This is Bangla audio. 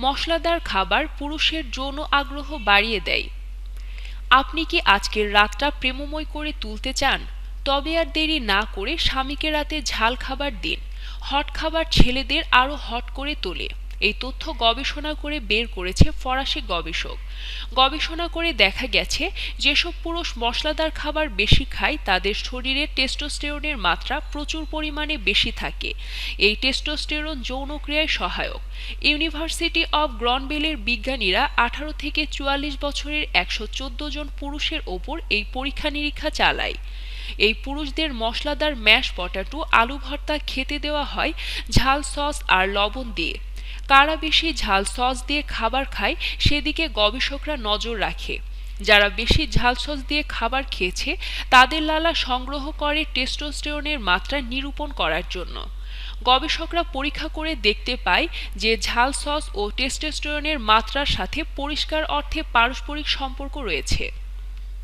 মশলাদার খাবার পুরুষের যৌন আগ্রহ বাড়িয়ে দেয়। আপনি কি আজকের রাতটা প্রেমময় করে তুলতে চান? তবে আর দেরি না করে স্বামীকে রাতে ঝাল খাবার দিন। হট খাবার ছেলেদের আরও হট করে তোলে। এই তথ্য গবেষণা করে বের করেছে ফরাসি গবেষক। গবেষণা করে দেখা গেছে, যেসব পুরুষ মশলাদার খাবার বেশি খায়, তাদের শরীরে টেস্টোস্টেরনের মাত্রা প্রচুর পরিমাণে বেশি থাকে। এই টেস্টোস্টেরন যৌনক্রিয়ায় সহায়ক। ইউনিভার্সিটি অব গ্রনবেলের বিজ্ঞানীরা আঠারো থেকে চুয়াল্লিশ বছরের একশো চোদ্দ জন পুরুষের ওপর এই পরীক্ষা নিরীক্ষা চালায়। এই পুরুষদের মশলাদার ম্যাশ পটাটো, আলু ভর্তা খেতে দেওয়া হয়, ঝাল সস আর লবণ দিয়ে। কারা বেশি ঝাল সস দিয়ে খাবার খায়, সেদিকে গবেষকরা নজর রাখে। যারা বেশি ঝাল সস দিয়ে খাবার খেয়েছে, তাদের লালা সংগ্রহ করে টেস্টোস্টেরনের মাত্রা নিরূপণ করার জন্য। গবেষকরা পরীক্ষা করে দেখতে পায় যে ঝাল সস ও টেস্টোস্টেরনের মাত্রার সাথে পরিষ্কার অর্থে পারস্পরিক সম্পর্ক রয়েছে।